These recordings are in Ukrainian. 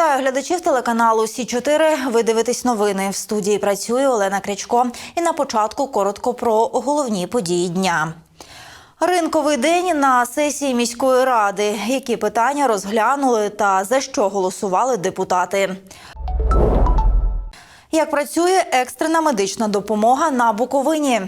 Вітаю глядачів телеканалу Сі 4 Ви дивитесь новини. В студії працює Олена Крячко. І на початку коротко про головні події дня. Ринковий день на сесії міської ради. Які питання розглянули та за що голосували депутати? Як працює екстрена медична допомога на Буковині?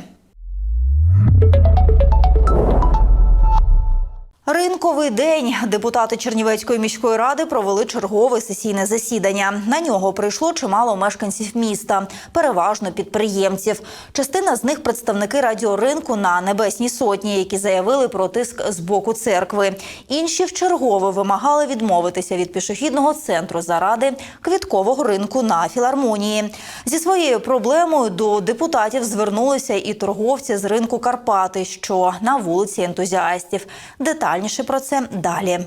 Ринковий день депутати Чернівецької міської ради провели чергове сесійне засідання. На нього прийшло чимало мешканців міста, переважно підприємців. Частина з них представники радіоринку на Небесній Сотні, які заявили про тиск з боку церкви. Інші вчергове вимагали відмовитися від пішохідного центру заради квіткового ринку на філармонії. Зі своєю проблемою до депутатів звернулися і торговці з ринку Карпати, що на вулиці ентузіастів. Детальніше про це далі.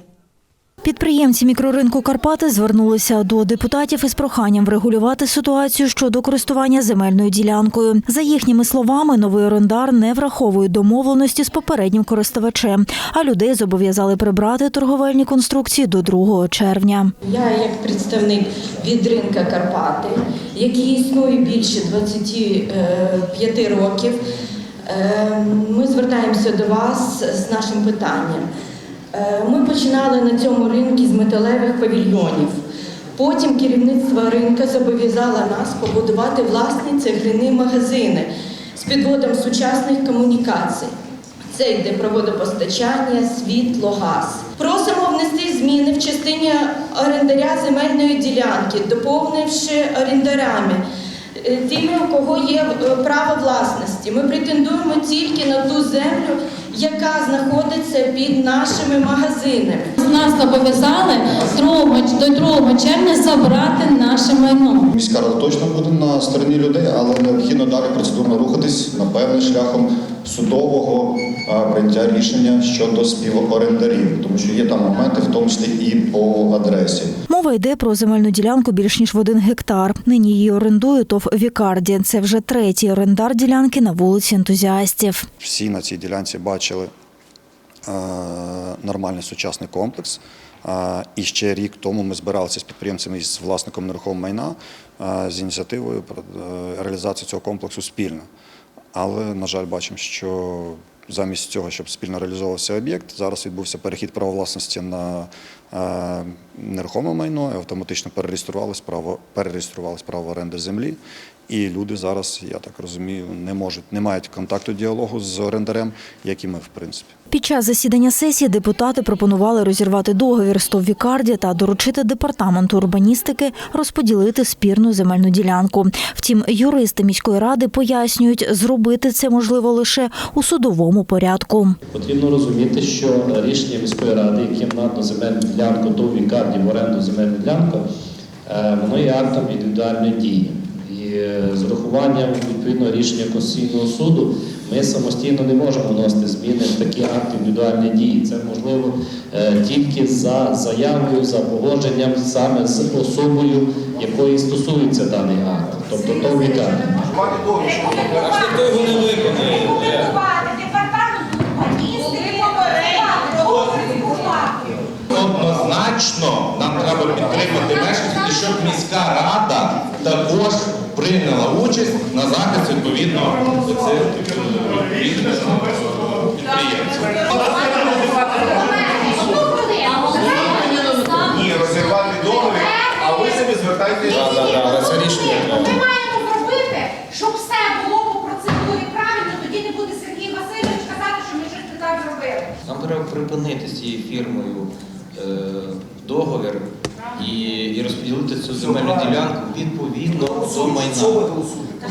Підприємці мікроринку Карпати звернулися до депутатів із проханням врегулювати ситуацію щодо користування земельною ділянкою. За їхніми словами, новий орендар не враховує домовленості з попереднім користувачем, а людей зобов'язали прибрати торговельні конструкції до 2 червня. Я як представник від ринка Карпати, який існує більше 25 років, е, ми звертаємося до вас з нашим питанням. Е, Ми починали на цьому ринку з металевих павільйонів. Потім керівництво ринку зобов'язало нас побудувати власні цегляні магазини з підводом сучасних комунікацій. Це йде про водопостачання, світло, газ. Просимо внести зміни в частині орендаря земельної ділянки, доповнивши орендарями е, тими, у кого є е, право власності. Ми претендуємо тільки на ту землю, яка знаходиться під нашими магазинами. Нас зобов'язали 2, до 2 червня забрати наше майно. Міська рада точно буде на стороні людей, але необхідно далі процедурно рухатись напевне шляхом судового прийняття рішення щодо співорендарів, тому що є там моменти, в тому числі і по адресі. Мова йде про земельну ділянку більш ніж в один гектар. Нині її орендує ТОВ Вікарді. Це вже третій орендар ділянки на вулиці ентузіастів. Всі на цій ділянці бачили е, нормальний сучасний комплекс. Е, І ще рік тому ми збиралися з підприємцями і з власником нерухомого майна е, з ініціативою про реалізацію цього комплексу спільно. Але, на жаль, бачимо, що замість цього, щоб спільно реалізовувався об'єкт, зараз відбувся перехід права власності на е, нерухоме майно, і автоматично перереєструвалось право, перереєструвалось право оренди землі. І люди зараз, я так розумію, не можуть, не мають контакту діалогу з орендарем, як і ми, в принципі. Під час засідання сесії депутати пропонували розірвати договір з Товвікарді та доручити департаменту урбаністики розподілити спірну земельну ділянку. Втім, юристи міської ради пояснюють, зробити це можливо лише у судовому порядку. Потрібно розуміти, що рішення міської ради, яким надано земельну ділянку до вікарді в оренду земельну ділянку, е, воно є актом індивідуальної дії. Е, з урахуванням відповідного рішення Конституційного суду ми самостійно не можемо вносити зміни в такі акти індивідуальної дії. Це можливо е, тільки за заявою, за погодженням саме з особою, якої стосується даний акт, тобто то вікарді. Однозначно нам треба підтримати мешканців, щоб міська рада також прийняла участь на захист відповідно цих підприємців. Ні, розірвати договір, а ви собі звертайтеся. Ми маємо зробити, щоб все було по процедурі правильно, тоді не буде Сергій Васильович казати, що ми щось не так зробили. Нам треба припинити з цією фірмою е, договір і, і розподілити цю земельну ділянку відповідно до майна.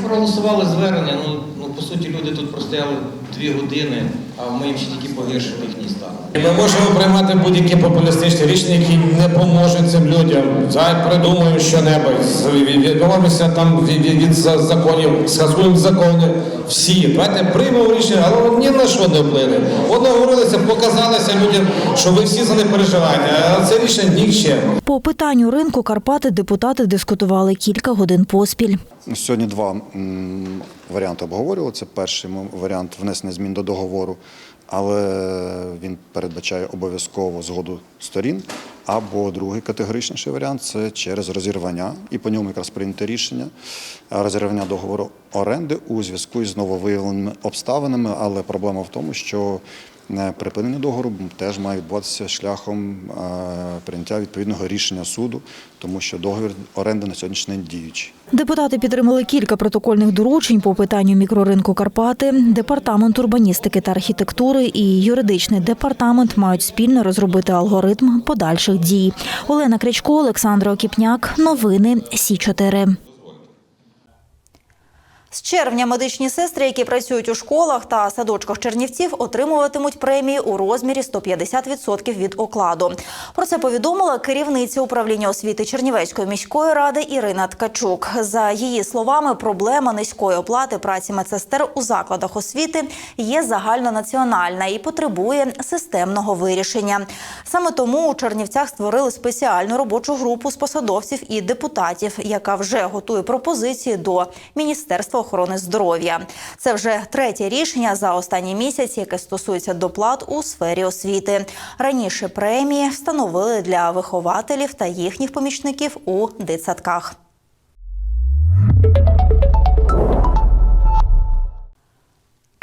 Проголосували звернення, ну по суті люди тут простояли дві години, а ми їм ще тільки погіршили їхній стан. Ми можемо приймати будь-які популістичні рішення, які не поможуть цим людям. Зараз придумаємо що-небудь, з- від- відмовимося там від, від, від законів, скасуємо закони. Всі. Давайте приймемо рішення, але воно ні на що не вплине. Воно говорилося, показалося людям, що ви всі за них переживаєте, а це рішення нікчемне. По питанню ринку Карпати депутати дискутували кілька годин поспіль. Сьогодні два варіанти обговорювали. Це перший варіант внесення змін до договору але він передбачає обов'язково згоду сторін. Або другий категоричніший варіант це через розірвання, і по ньому якраз прийнято рішення розірвання договору оренди у зв'язку із нововиявленими обставинами. Але проблема в тому, що припинення договору теж має відбуватися шляхом е, прийняття відповідного рішення суду, тому що договір оренди на сьогоднішній день діючий. Депутати підтримали кілька протокольних доручень по питанню мікроринку Карпати. Департамент урбаністики та архітектури і юридичний департамент мають спільно розробити алгоритм подальших дій. Олена Крячко, Олександр Окіпняк. Новини Сі 4 З червня медичні сестри, які працюють у школах та садочках Чернівців, отримуватимуть премії у розмірі 150% від окладу. Про це повідомила керівниця управління освіти Чернівецької міської ради Ірина Ткачук. За її словами, проблема низької оплати праці медсестер у закладах освіти є загальнонаціональна і потребує системного вирішення. Саме тому у Чернівцях створили спеціальну робочу групу з посадовців і депутатів, яка вже готує пропозиції до Міністерства охорони здоров'я. Це вже третє рішення за останній місяць, яке стосується доплат у сфері освіти. Раніше премії встановили для вихователів та їхніх помічників у дитсадках.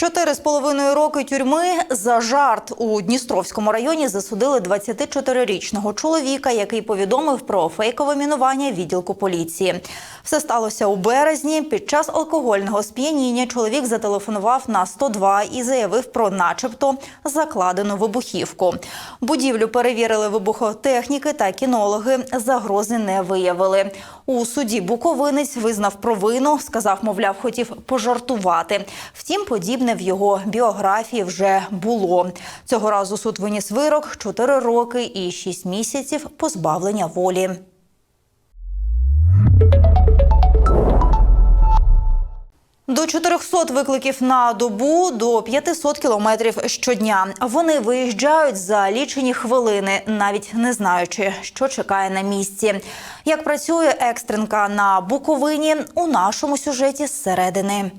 Чотири з половиною роки тюрми за жарт у Дністровському районі засудили 24-річного чоловіка, який повідомив про фейкове мінування відділку поліції. Все сталося у березні. Під час алкогольного сп'яніння чоловік зателефонував на 102 і заявив про, начебто, закладену вибухівку. Будівлю перевірили вибухотехніки та кінологи. Загрози не виявили. У суді Буковинець визнав провину, сказав, мовляв, хотів пожартувати. Втім, подібне в його біографії вже було. Цього разу суд виніс вирок 4 роки і 6 місяців позбавлення волі. До 400 викликів на добу до 500 кілометрів щодня. Вони виїжджають за лічені хвилини, навіть не знаючи, що чекає на місці. Як працює екстренка на Буковині у нашому сюжеті зсередини.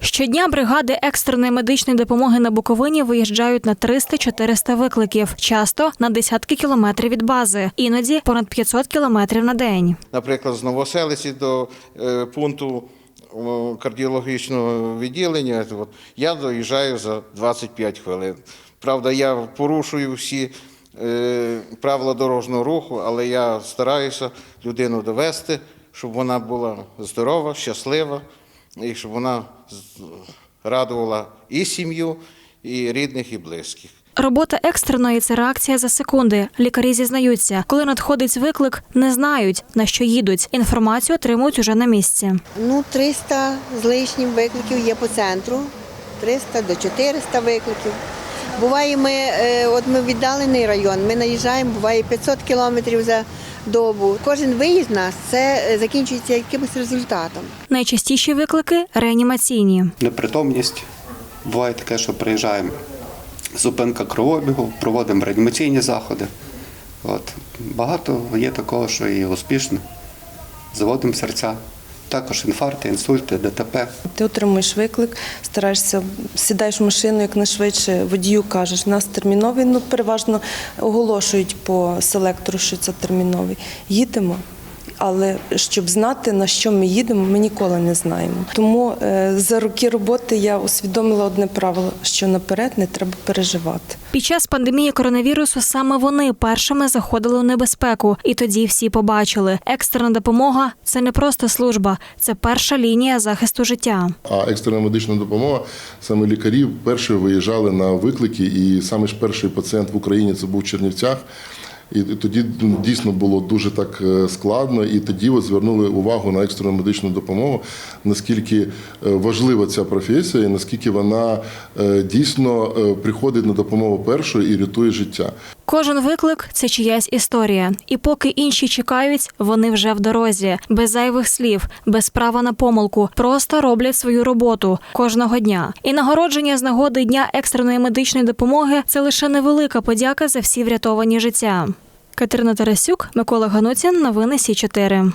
Щодня бригади екстреної медичної допомоги на Буковині виїжджають на 300-400 викликів, часто на десятки кілометрів від бази, іноді понад 500 кілометрів на день. наприклад, з Новоселиці до е, пункту кардіологічного відділення, от, я доїжджаю за 25 хвилин. Правда, я порушую всі е, правила дорожнього руху, але я стараюся людину довести, щоб вона була здорова, щаслива, і щоб вона радувала і сім'ю, і рідних, і близьких. Робота екстреної це реакція за секунди. Лікарі зізнаються, коли надходить виклик, не знають на що їдуть. Інформацію отримують уже на місці. Ну, 300 з лишнім викликів є по центру, 300 до 400 викликів. Буває, ми, е, от ми віддалений район, ми наїжджаємо, буває 500 кілометрів за добу. Кожен виїзд нас це е, закінчується якимось результатом. Найчастіші виклики реанімаційні. непритомність. Буває таке, що приїжджаємо, зупинка кровообігу, проводимо реанімаційні заходи. От. Багато є такого, що і успішно. Заводимо серця. Також інфаркти, інсульти, ДТП. Ти отримуєш виклик, стараєшся, сідаєш в машину якнайшвидше, водію кажеш, у нас терміновий, ну переважно оголошують по селектору, що це терміновий. Їдемо. Але щоб знати, на що ми їдемо, ми ніколи не знаємо. Тому е, за роки роботи я усвідомила одне правило, що наперед не треба переживати. Під час пандемії коронавірусу саме вони першими заходили у небезпеку, і тоді всі побачили, екстрена допомога це не просто служба, це перша лінія захисту життя. А екстрена медична допомога саме лікарі перші виїжджали на виклики, і саме ж перший пацієнт в Україні це був в Чернівцях. І тоді ну, дійсно було дуже так е, складно, і тоді ви звернули увагу на екстрену медичну допомогу, наскільки е, важлива ця професія, і наскільки вона е, дійсно приходить на допомогу першою і рятує життя. Кожен виклик це чиясь історія. І поки інші чекають, вони вже в дорозі, без зайвих слів, без права на помилку, просто роблять свою роботу кожного дня. І нагородження з нагоди дня екстреної медичної допомоги це лише невелика подяка за всі врятовані життя. Катерина Тарасюк, Микола Гануцін, новини Сі 4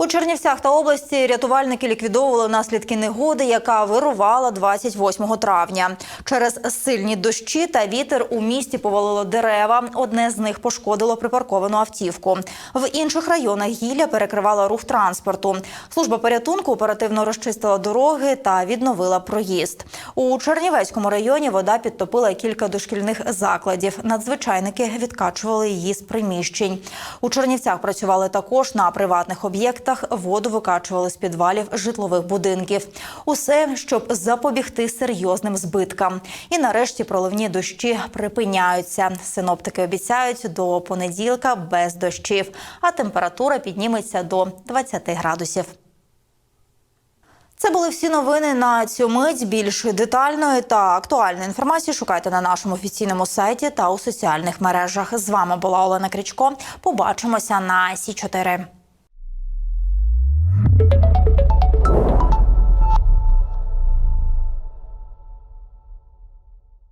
У Чернівцях та області рятувальники ліквідовували наслідки негоди, яка вирувала 28 травня. Через сильні дощі та вітер у місті повалило дерева. Одне з них пошкодило припарковану автівку. В інших районах гілля перекривала рух транспорту. Служба порятунку оперативно розчистила дороги та відновила проїзд. У Чернівецькому районі вода підтопила кілька дошкільних закладів. Надзвичайники відкачували її з приміщень. У Чернівцях працювали також на приватних об'єктах. Воду викачували з підвалів житлових будинків. Усе, щоб запобігти серйозним збиткам. І нарешті проливні дощі припиняються. Синоптики обіцяють до понеділка без дощів, а температура підніметься до 20 градусів. Це були всі новини на цю мить. Більш детальної та актуальної інформації шукайте на нашому офіційному сайті та у соціальних мережах. З вами була Олена Крічко. Побачимося на Сі 4